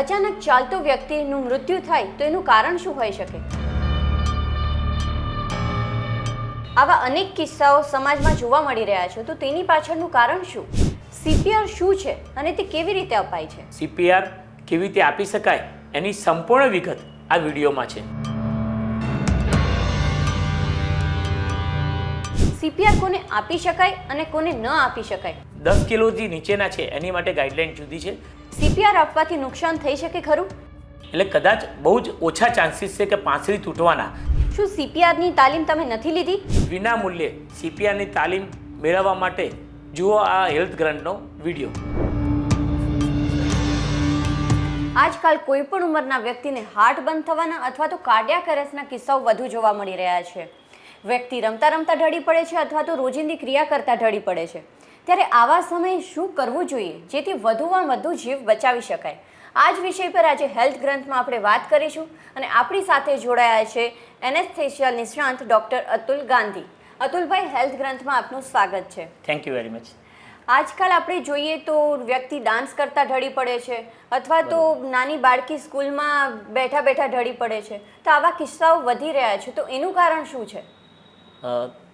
અચાનક ચાલતો વ્યક્તિનું મૃત્યુ થાય તો એનું કારણ શું હોઈ શકે? આવા અનેક કિસ્સાઓ સમાજમાં જોવા મળી રહ્યા છે. તો તેની પાછળનું કારણ શું? સીપીઆર શું છે અને તે કેવી રીતે અપાય છે? સીપીઆર કેવી રીતે આપી શકાય? એની સંપૂર્ણ વિગત આ વિડીયોમાં છે. સીપીઆર કોને આપી શકાય અને કોને ન આપી શકાય? દસ કિલોથી નીચેના છે એની માટે ગાઈડલાઈન જુદી છે. સીપીઆર આપવાથી નુકસાન થઈ શકે ખરું? એટલે કદાચ બહુ જ ઓછા ચાન્સીસ છે કે પાંસળી તૂટવાના. શું સીપીઆરની તાલીમ તમે નથી લીધી? વિના મૂલ્યે સીપીઆરની તાલીમ મેળવવા માટે જુઓ આ હેલ્થ ગ્રાન્ટનો વીડિયો. આજકાલ કોઈ પણ ઉંમરના વ્યક્તિને હાર્ટ બંધ થવાના અથવા તો કાર્ડિયાક એરેસ્ટના કિસ્સાઓ વધુ જોવા મળી રહ્યા છે. વ્યક્તિ રમતા રમતા ઢળી પડે છે અથવા તો રોજિંદી ક્રિયા કરતા ઢળી પડે છે. ત્યારે આવા સમયે શું કરવું જોઈએ? જેથી વધુમાં વધુ જીવ બચાવી શકાય. આ જ વિષય પર આજે હેલ્થ ગ્રંથમાં આપણે વાત કરીશું અને આપણી સાથે જોડાયા છે એનેસ્થેશિયા નિષ્ણાંત ડૉક્ટર અતુલ ગાંધી. અતુલભાઈ હેલ્થ ગ્રંથમાં આપનું સ્વાગત છે. થેન્ક યુ વેરી મચ આજકાલ આપણે જોઈએ તો વ્યક્તિ ડાન્સ કરતા ઢળી પડે છે અથવા તો નાની બાળકી સ્કૂલમાં બેઠા બેઠા ઢળી પડે છે. તો આવા કિસ્સાઓ વધી રહ્યા છે. તો એનું કારણ શું છે?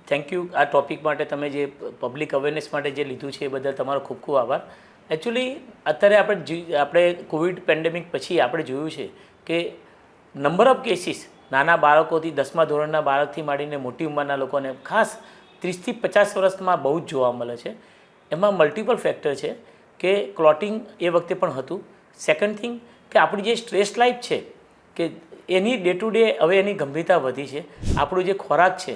થેન્ક યુ આ ટોપિક માટે તમે જે પબ્લિક અવેરનેસ માટે જે લીધું છે એ બદલ તમારો ખૂબ ખૂબ આભાર. એકચ્યુઅલી અત્યારે આપણે આપણે કોવિડ પેન્ડેમિક પછી આપણે જોયું છે કે નંબર ઓફ કેસીસ નાના બાળકોથી દસમા ધોરણના બાળકથી માંડીને મોટી ઉંમરના લોકોને ખાસ ત્રીસથી પચાસ વર્ષમાં બહુ જ જોવા મળે છે. એમાં મલ્ટિપલ ફેક્ટર છે કે ક્લોટિંગ એ વખતે પણ હતું. સેકન્ડ થિંગ કે આપણી જે સ્ટ્રેસ લાઈફ છે, કે એની ડે ટુ ડે હવે એની ગંભીરતા વધી છે. આપણું જે ખોરાક છે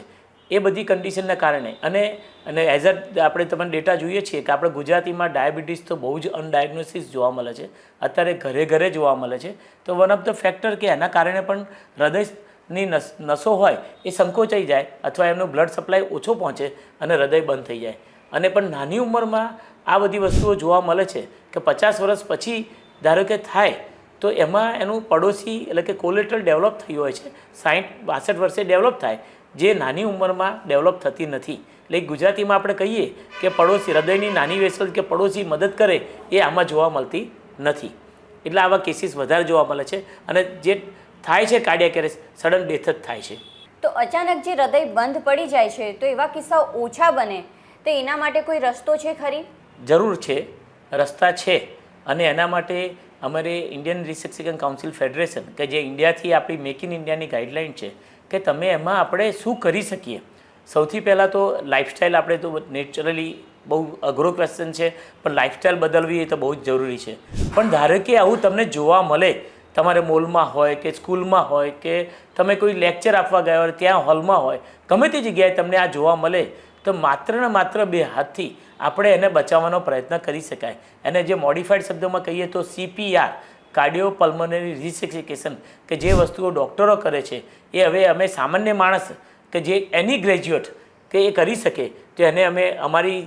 એ બધી કન્ડિશનના કારણે. અને અને એઝ અ આપણે તમને ડેટા જોઈએ છીએ કે આપણે ગુજરાતીમાં ડાયાબિટીસ તો બહુ જ અનડાયગ્નોસિસ જોવા મળે છે. અત્યારે ઘરે ઘરે જોવા મળે છે. તો વન ઓફ ધ ફેક્ટર કે એના કારણે પણ હૃદયની નસ હોય એ સંકોચાઈ જાય અથવા એમનો બ્લડ સપ્લાય ઓછો પહોંચે અને હૃદય બંધ થઈ જાય. અને પણ નાની ઉંમરમાં આ બધી વસ્તુઓ જોવા મળે છે કે પચાસ વર્ષ પછી ધારો કે થાય, તો એમાં એનું પડોશી એટલે કે કોલેટ્રલ ડેવલપ થયું હોય છે. સાઠ બાસઠ વર્ષે ડેવલપ થાય. જે નાની ઉંમરમાં ડેવલપ થતી નથી. એટલે ગુજરાતીમાં આપણે કહીએ કે પડોશી હૃદયની નાની વેસલ કે પડોશી મદદ કરે એ આમાં જોવા મળતી નથી. એટલે આવા કેસીસ વધારે જોવા મળે છે અને જે થાય છે કાર્ડિયાક એરેસ્ટ સડન ડેથ જ થાય છે. તો અચાનક જે હૃદય બંધ પડી જાય છે તો એવા કિસ્સાઓ ઓછા બને તો એના માટે કોઈ રસ્તો છે ખરી? જરૂર છે રસ્તા છે. અને એના માટે અમારે ઇન્ડિયન રિસેક્સિકન કાઉન્સિલ ફેડરેશન કે જે ઇન્ડિયાથી આપણી મેક ઇન ઇન્ડિયાની ગાઈડલાઇન છે કે તમે એમાં આપણે શું કરી શકીએ? સૌથી પહેલાં તો લાઇફસ્ટાઈલ આપણે તો નેચરલી બહુ અઘરો ક્વેશ્ચન છે, પણ લાઇફસ્ટાઈલ બદલવી એ તો બહુ જ જરૂરી છે. પણ ધારો કે આવું તમને જોવા મળે, તમારે મોલમાં હોય કે સ્કૂલમાં હોય કે તમે કોઈ લેક્ચર આપવા ગયા હોય, ત્યાં હોલમાં હોય, ગમે તે જગ્યાએ તમને આ જોવા મળે, તો માત્ર ને માત્ર બે હાથથી આપણે એને બચાવવાનો પ્રયત્ન કરી શકાય. એને જે મોડિફાઈડ શબ્દોમાં કહીએ તો સીપીઆર કાર્ડિયો પલ્મોનરી રિસેક્સિકેશન કે જે વસ્તુઓ ડૉક્ટરો કરે છે એ હવે અમે સામાન્ય માણસ કે જે એની ગ્રેજ્યુએટ કે એ કરી શકે તો એને અમે અમારી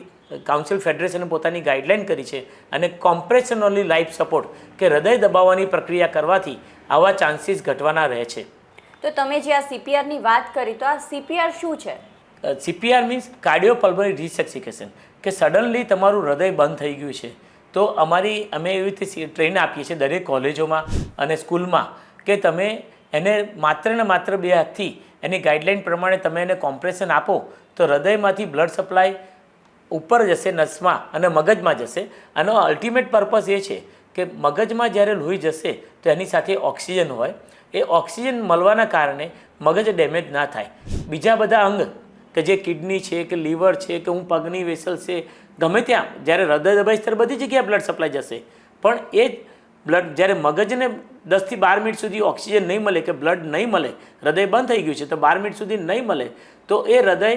કાઉન્સિલ ફેડરેશને પોતાની ગાઈડલાઇન કરી છે અને કોમ્પ્રેશન ઓનલી લાઈફ સપોર્ટ કે હૃદય દબાવવાની પ્રક્રિયા કરવાથી આવા ચાન્સીસ ઘટવાના રહે છે. તો તમે જે આ સીપીઆરની વાત કરી તો આ સીપીઆર શું છે? CPR means cardio pulmonary resuscitation કે સડનલી તમારું હૃદય બંધ થઈ ગયું છે. તો અમારી અમે એવી રીતે ટ્રેન આપીએ છીએ દરેક કોલેજોમાં અને સ્કૂલમાં કે તમે એને માત્ર ને માત્ર બે હાથથી એની ગાઈડલાઇન પ્રમાણે તમે એને કોમ્પ્રેશન આપો, તો હૃદયમાંથી બ્લડ સપ્લાય ઉપર જશે નસમાં અને મગજમાં જશે. આનો અલ્ટિમેટ પર્પઝ એ છે કે મગજમાં જ્યારે લોહી જશે, તો એની સાથે ઓક્સિજન હોય. એ ઓક્સિજન મળવાના કારણે મગજ ડેમેજ ના થાય. બીજા બધા અંગ, કે જે કિડની છે, કે લીવર છે, કે હું પગની વેસલ છે ગમે ત્યાં, જ્યારે હૃદય દબાઈશ ત્યારે બધી જગ્યાએ બ્લડ સપ્લાય જશે. પણ એ જ બ્લડ જ્યારે મગજને દસથી બાર મિનિટ સુધી ઓક્સિજન નહીં મળે કે બ્લડ નહીં મળે, હૃદય બંધ થઈ ગયું છે, તો બાર મિનિટ સુધી નહીં મળે, તો એ હૃદય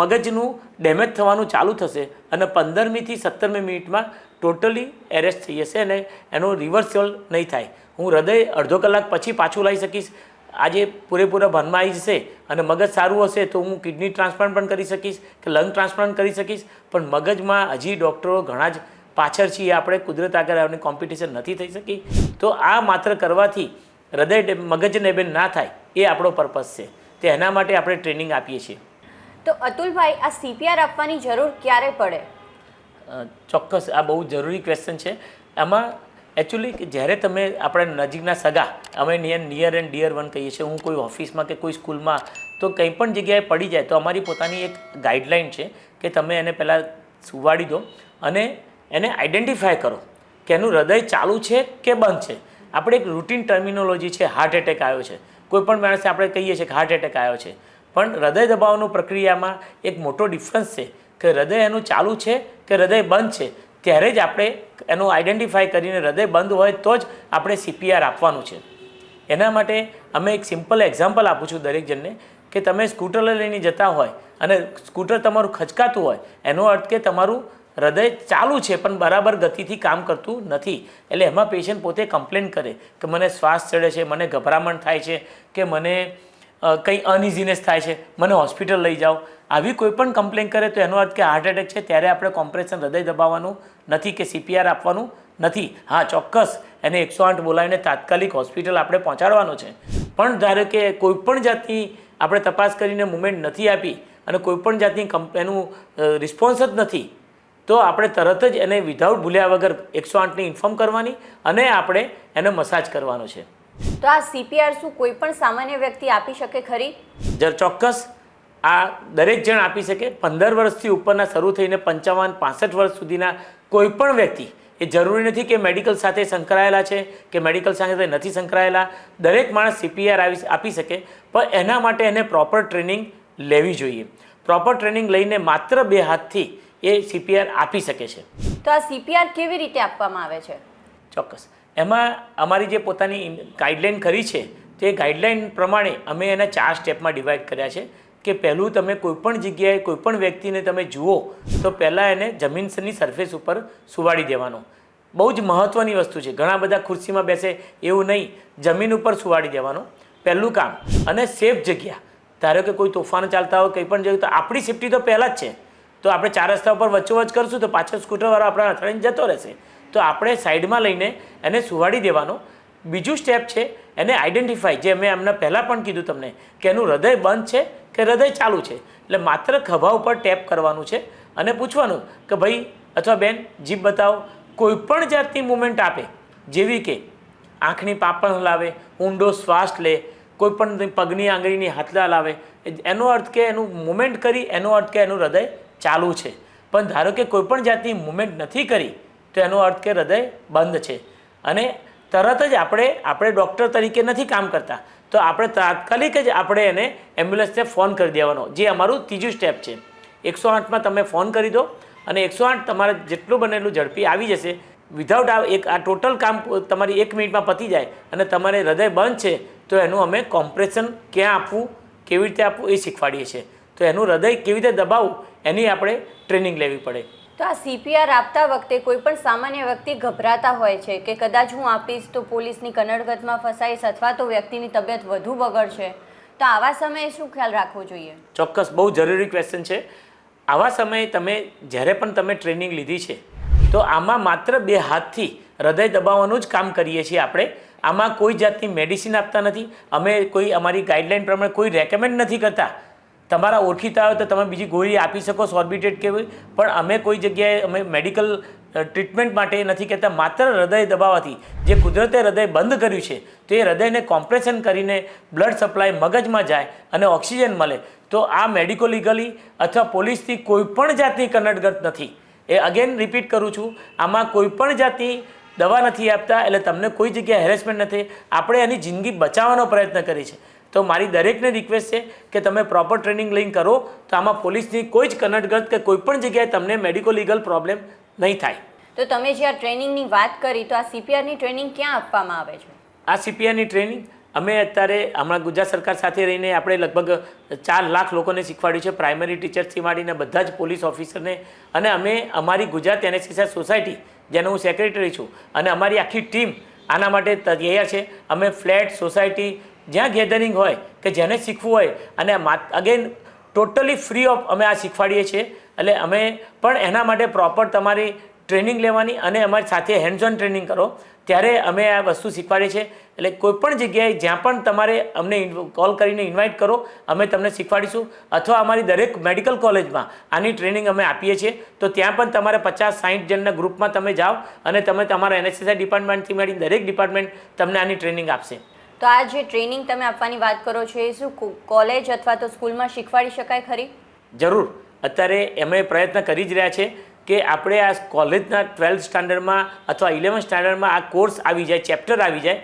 મગજનું ડેમેજ થવાનું ચાલુ થશે અને પંદરમીથી સત્તરમી મિનિટમાં ટોટલી એરેસ્ટ થઈ જશે અને એનું રિવર્સલ નહીં થાય. હું હૃદય અડધો કલાક પછી પાછું લાવી શકીશ આજે પૂરેપૂરા ભાનમાં આવી જશે અને મગજ સારું હશે તો હું કિડની ટ્રાન્સપ્લાન્ટ પણ કરી શકીશ કે લંગ ટ્રાન્સપ્લાન્ટ કરી શકીશ. પણ મગજમાં હજી ડૉક્ટરો ઘણા જ પાછળ છીએ આપણે કુદરત આગળ આવીને કોમ્પિટિશન નથી થઈ શકી. તો આ માત્ર કરવાથી હૃદય મગજ ડેમેજ ના થાય એ આપણો પર્પઝ છે. તે એના માટે આપણે ટ્રેનિંગ આપીએ છીએ. તો અતુલભાઈ આ સીપીઆર આપવાની જરૂર ક્યારે પડે? ચોક્કસ આ બહુ જરૂરી ક્વેશ્ચન છે. આમાં એકચ્યુઅલી કે જ્યારે તમે આપણા નજીકના સગા, અમે near near and dear one કહીએ છીએ, હું કોઈ ઓફિસમાં કે કોઈ સ્કૂલમાં તો કંઈ પણ જગ્યાએ પડી જાય, તો અમારી પોતાની એક ગાઈડલાઇન છે કે તમે એને પહેલાં સુવાડી દો અને એને આઈડેન્ટિફાય કરો કે એનું હૃદય ચાલુ છે કે બંધ છે. આપણે એક રૂટીન ટર્મિનોલોજી છે હાર્ટ એટેક આવ્યો છે. કોઈ પણ માણસે આપણે કહીએ છીએ કે હાર્ટ એટેક આવ્યો છે. પણ હૃદય દબાવવાનું પ્રક્રિયામાં એક મોટો ડિફરન્સ છે કે હૃદય એનું ચાલુ છે કે હૃદય બંધ છે. ત્યારે જ આપણે એનું આઈડેન્ટિફાય કરીને હૃદય બંધ હોય તો જ આપણે સીપીઆર આપવાનું છે. એના માટે અમે એક સિમ્પલ એક્ઝામ્પલ આપું છું દરેક જણને કે તમે સ્કૂટર લઈને જતા હોય અને સ્કૂટર તમારું ખચકાતું હોય, એનો અર્થ કે તમારું હૃદય ચાલુ છે પણ બરાબર ગતિથી કામ કરતું નથી. એટલે એમાં પેશન્ટ પોતે કમ્પ્લેન કરે કે મને શ્વાસ ચડે છે, મને ગભરામણ થાય છે, કે મને કંઈ અનઇઝીનેસ થાય છે, મને હોસ્પિટલ લઈ જાઓ. આવી કોઈ પણ કમ્પ્લેન કરે તો એનો અર્થ કે હાર્ટ એટેક છે, ત્યારે આપણે કોમ્પ્રેશન હૃદય દબાવવાનું નથી કે સીપીઆર આપવાનું નથી. હા, ચોક્કસ, એને એકસો આઠ બોલાવીને તાત્કાલિક હોસ્પિટલ આપણે પહોંચાડવાનો છે. પણ ધારો કે કોઈ જાતની આપણે તપાસ કરીને મુમેન્ટ નથી આપી અને કોઈ પણ જાતની કંપ એનું રિસ્પોન્સ જ નથી, તો આપણે તરત જ એને વિધાઉટ ભૂલ્યા વગર એકસો આઠની ઇન્ફોર્મ કરવાની અને આપણે એને મસાજ કરવાનો છે. તો આ સીપીઆર શું કોઈ પણ સામાન્ય વ્યક્તિ આપી શકે ખરી? જર ચોક્કસ. આ દરેક જણ આપી શકે. પંદર વર્ષથી ઉપરના શરૂ થઈને પંચાવન પાસઠ વર્ષ સુધીના કોઈ પણ વ્યક્તિ એ જરૂરી નથી કે મેડિકલ સાથે સંકળાયેલા છે કે મેડિકલ સાથે નથી સંકળાયેલા. દરેક માણસ સીપીઆર આવી આપી શકે પણ એના માટે એને પ્રોપર ટ્રેનિંગ લેવી જોઈએ. પ્રોપર ટ્રેનિંગ લઈને માત્ર બે હાથથી એ સીપીઆર આપી શકે છે. તો આ સીપીઆર કેવી રીતે આપવામાં આવે છે? ચોક્કસ. એમાં અમારી જે પોતાની ગાઈડલાઈન કરી છે, તે ગાઈડલાઈન પ્રમાણે અમે એને ચાર સ્ટેપમાં ડિવાઈડ કર્યા છે કે પહેલું તમે કોઈપણ જગ્યાએ કોઈપણ વ્યક્તિને તમે જુઓ, તો પહેલાં એને જમીનની સરફેસ ઉપર સુવાડી દેવાનો. બહુ જ મહત્ત્વની વસ્તુ છે. ઘણા બધા ખુરશીમાં બેસે એવું નહીં, જમીન ઉપર સુવાડી દેવાનો. પહેલું કામ, અને સેફ જગ્યા. ધારો કે કોઈ તોફાન ચાલતા હોય, કંઈ પણ જગ્યાએ તો આપણી સેફટી તો પહેલાં જ છે. તો આપણે ચાર રસ્તા ઉપર વચ્ચોવચ્ચ કરશું, તો પાછળ સ્કૂટરવાળો આપણા અથડાઈને જતો રહેશે. તો આપણે સાઈડમાં લઈને એને સુવાડી દેવાનો. બીજું સ્ટેપ છે એને આઈડેન્ટિફાઈ જે મેં એમને પહેલાં પણ કીધું તમને, કે એનું હૃદય બંધ છે કે હૃદય ચાલુ છે. એટલે માત્ર ખભા ઉપર ટેપ કરવાનું છે અને પૂછવાનું કે ભાઈ, અથવા બેન, જીભ બતાવો. કોઈ પણ જાતની મુમેન્ટ આપે, જેવી કે આંખની પાપણ હલાવે, ઊંડો શ્વાસ લે, કોઈ પણ પગની આંગળીની હાથલા હલાવે એનો અર્થ કે એનું મુમેન્ટ કરી, એનો અર્થ કે એનું હૃદય ચાલુ છે. પણ ધારો કે કોઈ પણ જાતની મુમેન્ટ નથી કરી તો એનો અર્થ કે હૃદય બંધ છે. અને તરત જ આપણે આપણે ડૉક્ટર તરીકે નથી કામ કરતા. તો આપણે તાત્કાલિક જ આપણે એને એમ્બ્યુલન્સને ફોન કરી દેવાનો, જે અમારું ત્રીજું સ્ટેપ છે. એકસો આઠમાં તમે ફોન કરી દો અને એકસો આઠ તમારે જેટલું બને એટલું ઝડપી આવી જશે. વિધાઉટ આ એક, આ ટોટલ કામ તમારી એક મિનિટમાં પતી જાય અને તમારે હૃદય બંધ છે, તો એનું અમે કોમ્પ્રેશન ક્યાં આપવું, કેવી રીતે આપવું એ શીખવાડીએ છીએ. તો એનું હૃદય કેવી રીતે દબાવવું, એની આપણે ટ્રેનિંગ લેવી પડે. તો આ સીપીઆર આપતા વખતે કોઈ પણ સામાન્ય વ્યક્તિ ગભરાતા હોય છે કે કદાચ હું આપીશ તો પોલીસની કનડગતમાં ફસાઈશ અથવા તો વ્યક્તિની તબિયત વધુ બગડશે? તો આવા સમયે શું ખ્યાલ રાખવો જોઈએ? ચોક્કસ, બહુ જરૂરી ક્વેશ્ચન છે. આવા સમયે તમે, જ્યારે પણ તમે ટ્રેનિંગ લીધી છે, તો આમાં માત્ર બે હાથથી હૃદય દબાવવાનું જ કામ કરીએ છીએ આપણે. આમાં કોઈ જાતની મેડિસિન આપતા નથી. અમે કોઈ અમારી ગાઈડલાઈન પ્રમાણે કોઈ રેકમેન્ડ નથી કરતા. તમારા ઓળખીતા હોય તો તમે બીજી ગોળી આપી શકો સોર્બિટેડ કે પણ અમે કોઈ જગ્યાએ, અમે મેડિકલ ટ્રીટમેન્ટ માટે નથી કહેતા, માત્ર હૃદય દબાવવાથી જે કુદરતે હૃદય બંધ કર્યું છે, તો એ હૃદયને કોમ્પ્રેશન કરીને બ્લડ સપ્લાય મગજમાં જાય અને ઓક્સિજન મળે. તો આ મેડિકો લીગલી અથવા પોલીસથી કોઈ પણ જાતની કનડગત નથી. એ અગેન રિપીટ કરું છું, આમાં કોઈ પણ જાતની દવા નથી આપતા, એટલે તમને કોઈ જગ્યાએ હેરેસમેન્ટ નથી. આપણે એની જિંદગી બચાવવાનો પ્રયત્ન કરીએ છીએ. તો મારી દરેકને રિક્વેસ્ટ છે કે તમે પ્રોપર ટ્રેનિંગ લઈને કરો. તો આમાં પોલીસની કોઈ જ કનટગત કે કોઈ પણ જગ્યાએ તમને મેડિકો લીગલ પ્રોબ્લેમ નહીં થાય. તો તમે જે આ ટ્રેનિંગની વાત કરી તો આ સીપીઆરની ટ્રેનિંગ ક્યાં આપવામાં આવે છે? આ સીપીઆરની ટ્રેનિંગ અમે અત્યારે હમણાં ગુજરાત સરકાર સાથે રહીને આપણે લગભગ ચાર લાખ લોકોને શીખવાડ્યું છે. પ્રાઇમરી ટીચર્સથી માંડીને બધા જ પોલીસ ઓફિસરને. અને અમે અમારી ગુજરાત એનએસએસઆર સોસાયટી જેનો હું સેક્રેટરી છું અને અમારી આખી ટીમ આના માટે તૈયાર છે. અમે ફ્લેટ સોસાયટી જ્યાં ગેધરિંગ હોય કે જેને શીખવું હોય અને અગેન ટોટલી ફ્રી ઓફ અમે આ શીખવાડીએ છીએ. એટલે અમે પણ એના માટે પ્રોપર તમારી ટ્રેનિંગ લેવાની અને અમારી સાથે હેન્ડ્સ ઓન ટ્રેનિંગ કરો. ત્યારે અમે આ વસ્તુ શીખવાડીએ છીએ. એટલે કોઈ પણ જગ્યાએ જ્યાં પણ તમારે અમને કોલ કરીને ઇન્વાઇટ કરો, અમે તમને શીખવાડીશું. અથવા અમારી દરેક મેડિકલ કોલેજમાં આની ટ્રેનિંગ અમે આપીએ છીએ. તો ત્યાં પણ તમારે પચાસ સાઠ જણના ગ્રુપમાં તમે જાઓ અને તમે તમારા એનએસએસઆઈ ડિપાર્ટમેન્ટથી મળી દરેક ડિપાર્ટમેન્ટ તમને આની ટ્રેનિંગ આપશે. તો આ જે ટ્રેનિંગ તમે આપવાની વાત કરો છો, એ શું કોલેજ અથવા તો સ્કૂલમાં શીખવાડી શકાય ખરી? જરૂર. અત્યારે એમણે પ્રયત્ન કરી જ રહ્યા છે કે આપણે આ કોલેજના ટ્વેલ્થ સ્ટાન્ડર્ડમાં અથવા ઇલેવન્થ સ્ટાન્ડર્ડમાં આ કોર્સ આવી જાય, ચેપ્ટર આવી જાય.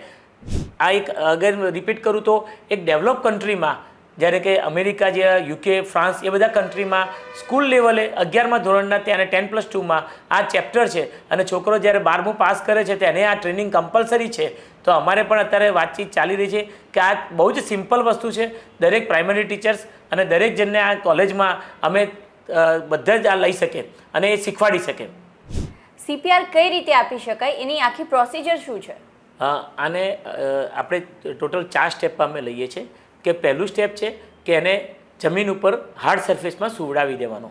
આ એક અગર રિપીટ કરું તો એક ડેવલપ કન્ટ્રીમાં જ્યારે કે અમેરિકા જે યુકે ફ્રાન્સ એ બધા કન્ટ્રીમાં સ્કૂલ લેવલે અગિયારમાં ધોરણના ત્યાં ટેન પ્લસ ટુમાં આ ચેપ્ટર છે. અને છોકરો જ્યારે બારમું પાસ કરે છે તેને આ ટ્રેનિંગ કમ્પલસરી છે. તો અમારે પણ અત્યારે વાતચીત ચાલી રહી છે કે આ બહુ જ સિમ્પલ વસ્તુ છે. દરેક પ્રાઇમરી ટીચર્સ અને દરેક જણને આ કોલેજમાં અમે બધા જ આ લઈ શકે અને એ શીખવાડી શકે સીપીઆર કઈ રીતે આપી શકાય? એની આખી પ્રોસિજર શું છે? આને આપણે ટોટલ ચાર સ્ટેપમાં અમે લઈએ છીએ. કે પહેલું સ્ટેપ છે કે એને જમીન ઉપર હાર્ડ સરફેસમાં સુવડાવી દેવાનો.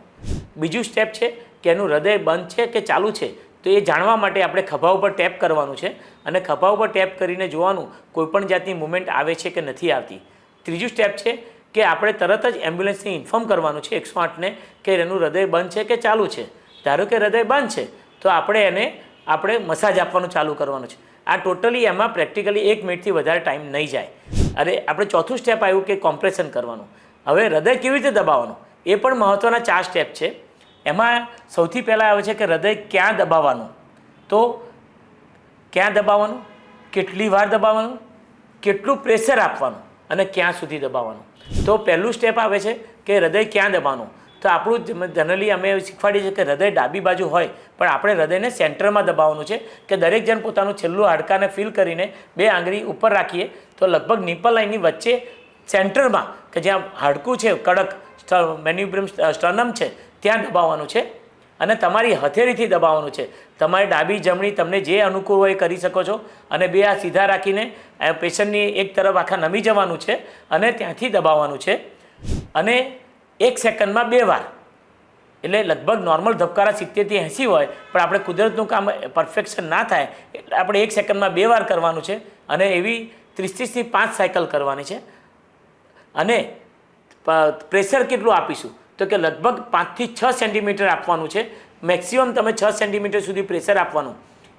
બીજું સ્ટેપ છે કે એનું હૃદય બંધ છે કે ચાલુ છે, તો એ જાણવા માટે આપણે ખભા ઉપર ટેપ કરવાનું છે. અને ખભા ઉપર ટેપ કરીને જોવાનું કોઈપણ જાતની મુવમેન્ટ આવે છે કે નથી આવતી. ત્રીજું સ્ટેપ છે કે આપણે તરત જ એમ્બ્યુલન્સને ઇન્ફોર્મ કરવાનું છે એકસો આઠને કે એનું હૃદય બંધ છે કે ચાલુ છે. ધારો કે હૃદય બંધ છે, તો આપણે એને આપણે મસાજ આપવાનું ચાલુ કરવાનું છે. આ ટોટલી એમાં પ્રેક્ટિકલી એક મિનિટથી વધારે ટાઈમ નહીં જાય. અને આપણે ચોથું સ્ટેપ આવ્યું કે કોમ્પ્રેશન કરવાનું. હવે હૃદય કેવી રીતે દબાવવાનું? એ પણ મહત્ત્વના ચાર સ્ટેપ છે. એમાં સૌથી પહેલાં આવે છે કે હૃદય ક્યાં દબાવવાનું? તો ક્યાં દબાવવાનું? કેટલી વાર દબાવવાનું? કેટલું પ્રેશર આપવાનું? અને ક્યાં સુધી દબાવવાનું? તો પહેલું સ્ટેપ આવે છે કે હૃદય ક્યાં દબાવવાનું? તો આપણું જનરલી અમે શીખવાડીએ છીએ કે હૃદય ડાબી બાજુ હોય, પણ આપણે હૃદયને સેન્ટરમાં દબાવવાનું છે કે દરેક જણ પોતાનું છેલ્લું હાડકાને ફીલ કરીને બે આંગળી ઉપર રાખીએ, તો લગભગ નિપલ લાઈનની વચ્ચે સેન્ટરમાં કે જ્યાં હાડકું છે, કડક મેન્યુબ્રમ સ્ટર્નમ છે, ત્યાં દબાવવાનું છે અને તમારી હથેળીથી દબાવવાનું છે. તમારી ડાબી જમણી તમને જે અનુકૂળ હોય એ કરી શકો છો અને બે આ સીધા રાખીને પેશન્ટની એક તરફ આખા નમી જવાનું છે અને ત્યાંથી દબાવવાનું છે. અને એક સેકન્ડમાં બે વાર. એટલે લગભગ નોર્મલ ધબકારા સિત્તેરથી એંસી હોય, પણ આપણે કુદરતનું કામ પરફેક્શન ના થાય, એટલે આપણે એક સેકન્ડમાં બે વાર કરવાનું છે અને એવી ત્રીસ ત્રીસથી પાંચ સાયકલ કરવાની છે. અને પ્રેશર કેટલું આપીશું? તો કે લગભગ પાંચથી છ સેન્ટીમીટર આપવાનું છે. મેક્સિમમ તમે છ સેન્ટીમીટર સુધી પ્રેશર આપવાનું.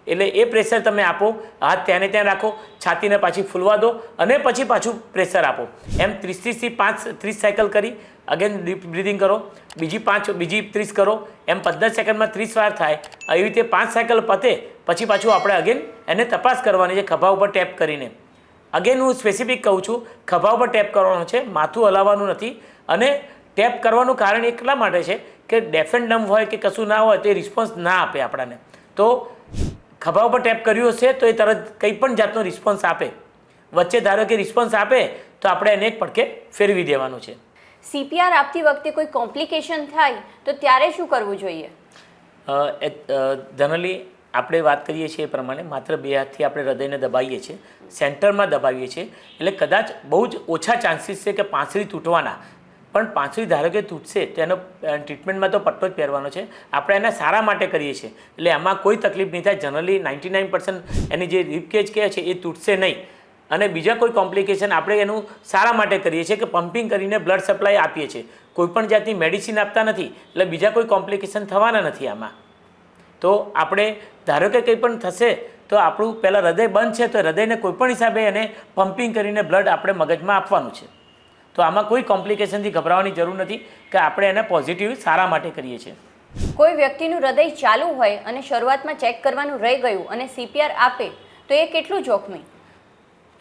એટલે એ પ્રેશર તમે આપો, હાથ ત્યાંને ત્યાં રાખો, છાતીને પાછી ફૂલવા દો અને પછી પાછું પ્રેશર આપો. એમ ત્રીસ ત્રીસથી પાંચ ત્રીસ સાયકલ કરી અગેન ડીપ બ્રિધિંગ કરો. બીજી પાંચ, બીજી ત્રીસ કરો. એમ પંદર સેકન્ડમાં ત્રીસ વાર થાય. એવી રીતે પાંચ સાયકલ પતે, પછી પાછું આપણે અગેન એને તપાસ કરવાની છે, ખભા ઉપર ટેપ કરીને. અગેન હું સ્પેસિફિક કહું છું, ખભા ઉપર ટેપ કરવાનું છે, માથું હલાવવાનું નથી. અને ટેપ કરવાનું કારણ એટલા માટે છે કે ડેફ એન્ડ ડમ હોય કે કશું ના હોય તો રિસ્પોન્સ ના આપે આપણને. તો ખભા ઉપર ટેપ કર્યું હશે તો એ તરત કંઈ પણ જાતનો રિસ્પોન્સ આપે. વચ્ચે ધારો કે રિસ્પોન્સ આપે, તો આપણે એને એક પડકે ફેરવી દેવાનું છે. સીપીઆર આપતી વખતે કોઈ કોમ્પ્લિકેશન થાય, તો ત્યારે શું કરવું જોઈએ? જનરલી આપણે વાત કરીએ છીએ એ પ્રમાણે, માત્ર બે હાથથી આપણે હૃદયને દબાવીએ છીએ, સેન્ટરમાં દબાવીએ છીએ, એટલે કદાચ બહુ જ ઓછા ચાન્સીસ છે કે પાંસળી તૂટવાના. પણ પાંસળી ધારો કે તૂટશે, તો એનો ટ્રીટમેન્ટમાં તો પટ્ટો જ પહેરવાનો છે. આપણે એના સારા માટે કરીએ છીએ. એટલે એમાં કોઈ તકલીફ નહીં થાય. જનરલી નાઇન્ટી નાઇન પર્સન્ટ એની જે રિપકેજ કહે છે એ તૂટશે નહીં. અને બીજા કોઈ કોમ્પ્લિકેશન આપણે એનું સારા માટે કરીએ છીએ કે પમ્પિંગ કરીને બ્લડ સપ્લાય આપીએ છીએ. કોઈપણ જાતની મેડિસિન આપતા નથી, એટલે બીજા કોઈ કોમ્પ્લિકેશન થવાના નથી આમાં. તો આપણે, ધારો કે કંઈ પણ થશે, તો આપણું પહેલાં હૃદય બંધ છે, તો હૃદયને કોઈપણ હિસાબે એને પમ્પિંગ કરીને બ્લડ આપણે મગજમાં આપવાનું છે. તો આમાં કોઈ કોમ્પ્લિકેશનથી ગભરાવાની જરૂર નથી કે આપણે એને પોઝિટિવ સારા માટે કરીએ છીએ. કોઈ વ્યક્તિનું હૃદય ચાલુ હોય અને શરૂઆતમાં ચેક કરવાનું રહી ગયું અને સીપીઆર આપે, તો એ કેટલું જોખમી?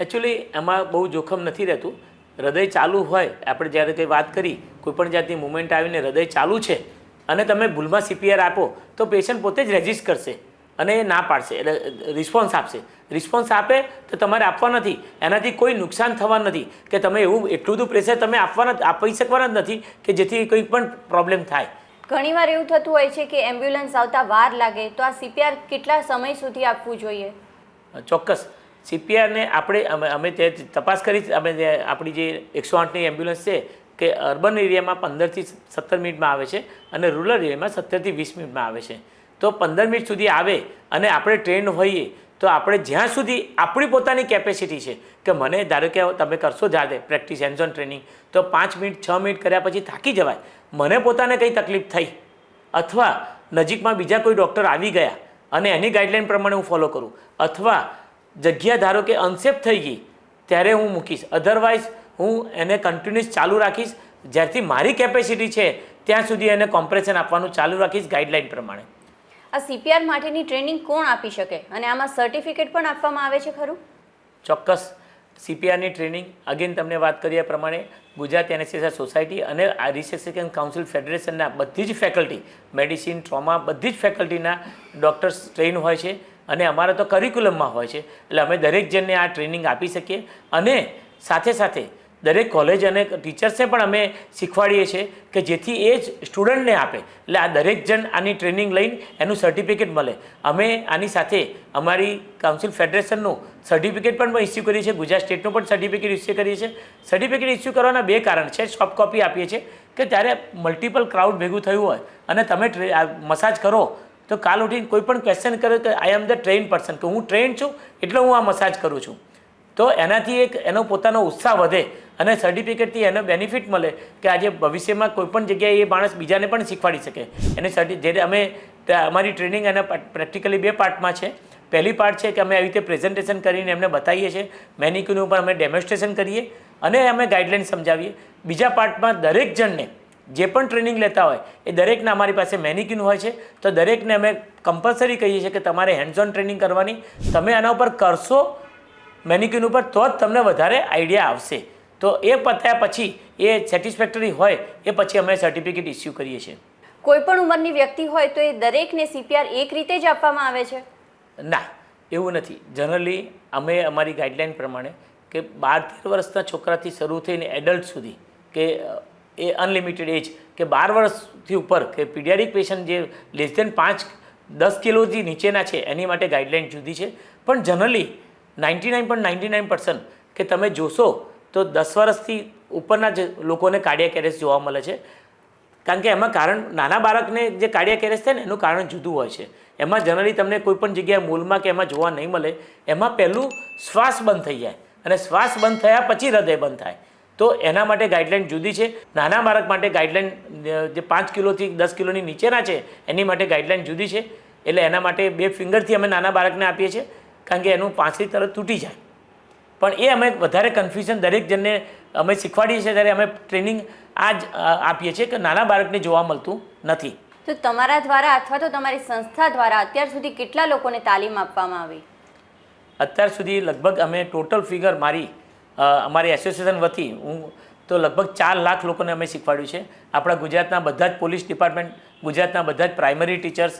એકચ્યુઅલી એમાં બહુ જોખમ નથી રહેતું. હૃદય ચાલુ હોય આપણે જ્યારે કંઈ વાત કરી કોઈપણ જાતની મુવમેન્ટ આવીને હૃદય ચાલુ છે અને તમે ભૂલમાં સીપીઆર આપો તો પેશન્ટ પોતે જ રેજિસ્ટ કરશે અને એ ના પાડશે એટલે રિસ્પોન્સ આપશે. રિસ્પોન્સ આપે તો તમારે આપવા નથી. એનાથી કોઈ નુકસાન થવા નથી કે તમે એવું એટલું બધું પ્રેશર તમે આપવાના આપી શકવાના જ નથી કે જેથી કોઈ પણ પ્રોબ્લેમ થાય. ઘણીવાર એવું થતું હોય છે કે એમ્બ્યુલન્સ આવતા વાર લાગે તો આ સીપીઆર કેટલા સમય સુધી આપવું જોઈએ? ચોક્કસ. સીપીઆરને આપણે અમે અમે તે તપાસ કરી, અમે આપણી જે એકસો આઠની એમ્બ્યુલન્સ છે કે અર્બન એરિયામાં પંદરથી સત્તર મિનિટમાં આવે છે અને રૂરલ એરિયામાં સત્તરથી વીસ મિનિટમાં આવે છે. તો પંદર મિનિટ સુધી આવે અને આપણે ટ્રેન હોઈએ તો આપણે જ્યાં સુધી આપણી પોતાની કેપેસિટી છે કે મને ધારો કે તમે કરશો જાતે પ્રેક્ટિસ હેન્ડ ઓન ટ્રેનિંગ તો પાંચ મિનિટ, છ મિનિટ કર્યા પછી થાકી જવાય. મને પોતાને કંઈ તકલીફ થઈ? અથવા નજીકમાં બીજા કોઈ ડૉક્ટર આવી ગયા અને એની ગાઈડલાઈન પ્રમાણે હું ફોલો કરું? અથવા જગ્યા ધારો કે અનસેફ થઈ ગઈ ત્યારે હું મૂકીશ. અધરવાઇઝ હું એને કન્ટિન્યુઅસ ચાલુ રાખીશ. જ્યારથી મારી કેપેસિટી છે ત્યાં સુધી એને કોમ્પ્રેશન આપવાનું ચાલુ રાખીશ ગાઈડલાઈન પ્રમાણે. આ સીપીઆર માટેની ટ્રેનિંગ કોણ આપી શકે? અને આમાં સર્ટિફિકેટ પણ આપવામાં આવે છે ખરું? ચોક્કસ. સીપીઆરની ટ્રેનિંગ અગેન તમને વાત કરીએ એ પ્રમાણે ગુજરાત એનેસ્થેસિયા સોસાયટી અને આ રિસેસિકન કાઉન્સિલ ફેડરેશનના બધી જ ફેકલ્ટી મેડિસિન ટ્રોમા બધી જ ફેકલ્ટીના ડૉક્ટર્સ ટ્રેન હોય છે. અને અમારા તો કરિક્યુલમમાં હોય છે. એટલે અમે દરેક જણને આ ટ્રેનિંગ આપી શકીએ. અને સાથે સાથે દરેક કોલેજ અને ટીચર્સને પણ અમે શીખવાડીએ છીએ કે જેથી એ જ સ્ટુડન્ટને આપે. એટલે આ દરેક જણ આની ટ્રેનિંગ લઈને એનું સર્ટિફિકેટ મળે. અમે આની સાથે અમારી કાઉન્સિલ ફેડરેશનનું સર્ટિફિકેટ પણ ઇસ્યુ કરીએ છીએ. ગુજરાત સ્ટેટનું પણ સર્ટિફિકેટ ઇસ્યુ કરીએ છીએ. સર્ટિફિકેટ ઇસ્યુ કરવાના બે કારણ છે. સોફ્ટ કોપી આપીએ છીએ કે ત્યારે મલ્ટિપલ ક્રાઉડ ભેગું થયું હોય અને તમે મસાજ કરો તો કાલ ઉઠીને કોઈ પણ ક્વેશ્ચન કરે કે I am the train person કે હું ટ્રેન છું, એટલે હું આ મસાજ કરું છું. તો એનાથી એક એનો પોતાનો ઉત્સાહ વધે અને સર્ટિફિકેટથી એને બેનિફિટ મળે કે આજે ભવિષ્યમાં કોઈ પણ જગ્યાએ એ માણસ બીજાને પણ શીખવાડી શકે. એને સર્ટિ જ્યારે અમે અમારી ટ્રેનિંગ એના પ્રેક્ટિકલી બે પાર્ટમાં છે. પહેલી પાર્ટ છે કે અમે આવી રીતે પ્રેઝન્ટેશન કરીને એમને બતાવીએ છીએ. મેનિક્યુનું ઉપર અમે ડેમોન્સ્ટ્રેશન કરીએ અને અમે ગાઈડલાઇન સમજાવીએ. બીજા પાર્ટમાં દરેક જણને જે પણ ટ્રેનિંગ લેતા હોય એ દરેકને અમારી પાસે મેનિક્યુન હોય છે. તો દરેકને અમે કમ્પલસરી કહીએ છીએ કે તમારે હેન્ડ્સ ઓન ટ્રેનિંગ કરવાની. તમે આના ઉપર કરશો મેનિક્યુન ઉપર તો જ તમને વધારે આઈડિયા આવશે. તો એ પત્યા પછી એ સેટિસ્ફેક્ટરી હોય એ પછી અમે સર્ટિફિકેટ ઇસ્યુ કરીએ છીએ. કોઈ પણ ઉંમરની વ્યક્તિ હોય તો એ દરેકને સીપીઆર એક રીતે જ આપવામાં આવે છે? ના એવું નથી. જનરલી અમે અમારી ગાઈડલાઈન પ્રમાણે કે બાર તેર વર્ષના છોકરાથી શરૂ થઈને એડલ્ટ સુધી કે એ અનલિમિટેડ એજ કે બાર વર્ષથી ઉપર કે પીડિયારિક પેશન્ટ જે લેસ દેન પાંચ, દસ કિલોથી નીચેના છે, એની માટે ગાઈડલાઇન જુદી છે. પણ generally ninety nine point ninety nine percent કે તમે જોશો તો દસ વર્ષથી ઉપરના જ લોકોને કાર્ડિયાક એરેસ્ટ જોવા મળે છે. કારણ કે એમાં કારણ, નાના બાળકને જે કાર્ડિયાક એરેસ્ટ થાય ને, એનું કારણ જુદું હોય છે. એમાં જનરલી તમને કોઈપણ જગ્યાએ મૂલમાં કે એમાં જોવા નહીં મળે. એમાં પહેલું શ્વાસ બંધ થઈ જાય. અને શ્વાસ બંધ થયા પછી હૃદય બંધ થાય. તો એના માટે ગાઈડલાઈન જુદી છે. નાના બાળક માટે ગાઈડલાઇન જે પાંચ કિલોથી દસ કિલોની નીચેના છે એની માટે ગાઈડલાઇન જુદી છે. એટલે એના માટે બે ફિંગરથી અમે નાના બાળકને આપીએ છીએ કારણ કે એનું પાંચથી તરત તૂટી જાય. પણ એ અમે વધારે કન્ફ્યુઝન દરેક જણને અમે શીખવાડીએ છીએ ત્યારે અમે ટ્રેનિંગ આ જ આપીએ છીએ કે નાના બાળકને જોવા મળતું નથી. તો તમારા દ્વારા અથવા તો તમારી સંસ્થા દ્વારા અત્યાર સુધી કેટલા લોકોને તાલીમ આપવામાં આવી? અત્યાર સુધી લગભગ અમે ટોટલ ફિગર મારી અમારી એસોસિએશન વતી હું તો લગભગ ચાર લાખ લોકોને અમે શીખવાડ્યું છે. આપણા ગુજરાતના બધા જ પોલીસ ડિપાર્ટમેન્ટ ગુજરાતના બધા જ primary teachers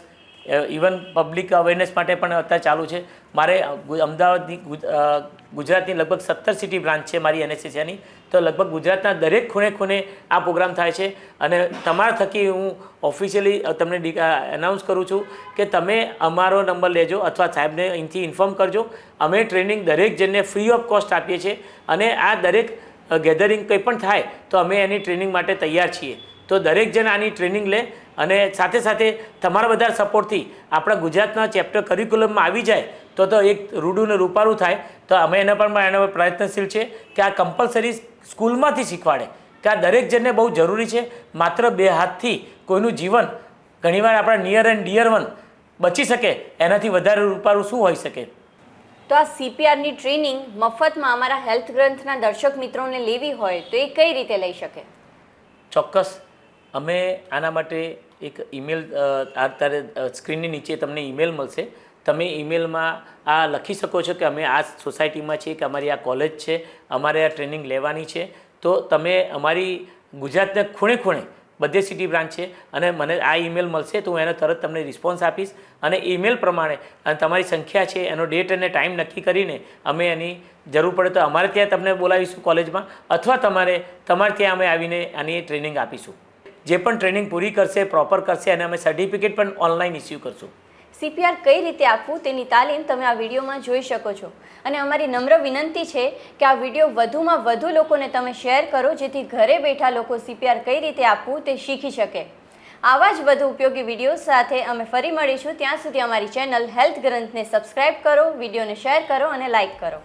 even public awareness માટે પણ અત્યારે ચાલુ છે. મારે અમદાવાદની ગુજરાતની લગભગ સત્તર સિટી બ્રાન્ચ છે મારી એનએસએસની તો લગભગ ગુજરાતના દરેક ખૂણે ખૂણે આ પ્રોગ્રામ થાય છે. અને તમારા થકી હું ઓફિશિયલી તમને એનાઉન્સ કરું છું કે તમે અમારો નંબર લેજો અથવા સાહેબને અહીંથી ઇન્ફોર્મ કરજો. અમે ટ્રેનિંગ દરેક જણને ફ્રી ઓફ કોસ્ટ આપીએ છીએ. અને આ દરેક ગેધરિંગ કંઈ પણ થાય તો અમે એની ટ્રેનિંગ માટે તૈયાર છીએ. તો દરેક જણ આની ટ્રેનિંગ લે અને સાથે સાથે તમારા બધા સપોર્ટથી આપણા ગુજરાતના ચેપ્ટર કરિક્યુલમમાં આવી જાય તો તો એક રૂડું ને રૂપારું થાય તો અમે એના પણ એના પર પ્રયત્નશીલ છે કે આ કમ્પલસરી સ્કૂલમાંથી શીખવાડે. કે આ દરેક જણને બહુ જરૂરી છે. માત્ર બે હાથથી કોઈનું જીવન ઘણીવાર આપણા નિયર એન્ડ ડિયર વન બચી શકે. એનાથી વધારે રૂપારું શું હોઈ શકે? તો આ સીપીઆરની ટ્રેનિંગ મફતમાં અમારા હેલ્થ ગ્રંથના દર્શક મિત્રોને લેવી હોય તો એ કઈ રીતે લઈ શકે? ચોક્કસ. અમે આના માટે એક ઈમેલ અત્યારે સ્ક્રીનની નીચે તમને ઈમેલ મળશે. તમે ઈમેલમાં આ લખી શકો છો કે અમે આ સોસાયટીમાં છીએ, કે અમારી આ કોલેજ છે, અમારે આ ટ્રેનિંગ લેવાની છે. તો તમે અમારી ગુજરાતના ખૂણે ખૂણે બધે સિટી બ્રાન્ચ છે અને મને આ ઈમેલ મળશે તો હું એને તરત તમને રિસ્પોન્સ આપીશ. અને ઈમેલ પ્રમાણે અને તમારી સંખ્યા છે, એનો ડેટ અને ટાઈમ નક્કી કરીને અમે એની જરૂર પડે તો અમારે ત્યાં તમને બોલાવીશું કોલેજમાં અથવા તમારે તમારે ત્યાં અમે આવીને આની ટ્રેનિંગ આપીશું. જે પણ ટ્રેનિંગ પૂરી કરશે પ્રોપર કરશે અને અમે સર્ટિફિકેટ પણ ઓનલાઈન ઇસ્યુ કરશું. સીપીઆર કઈ રીતે આપવું તેની તાલીમ તમે આ વિડીયોમાં જોઈ શકો છો. અને અમારી નમ્ર વિનંતી છે કે આ વીડિયો વધુમાં વધુ લોકોને તમે શેર કરો, જેથી ઘરે બેઠા લોકો સીપીઆર કઈ રીતે આપવું તે શીખી શકે. આવા જ વધુ ઉપયોગી વીડિયો સાથે અમે ફરી મળીશું. ત્યાં સુધી અમારી ચેનલ હેલ્થ ગ્રંથને સબસ્ક્રાઇબ કરો, વિડીયોને શેર કરો અને લાઇક કરો.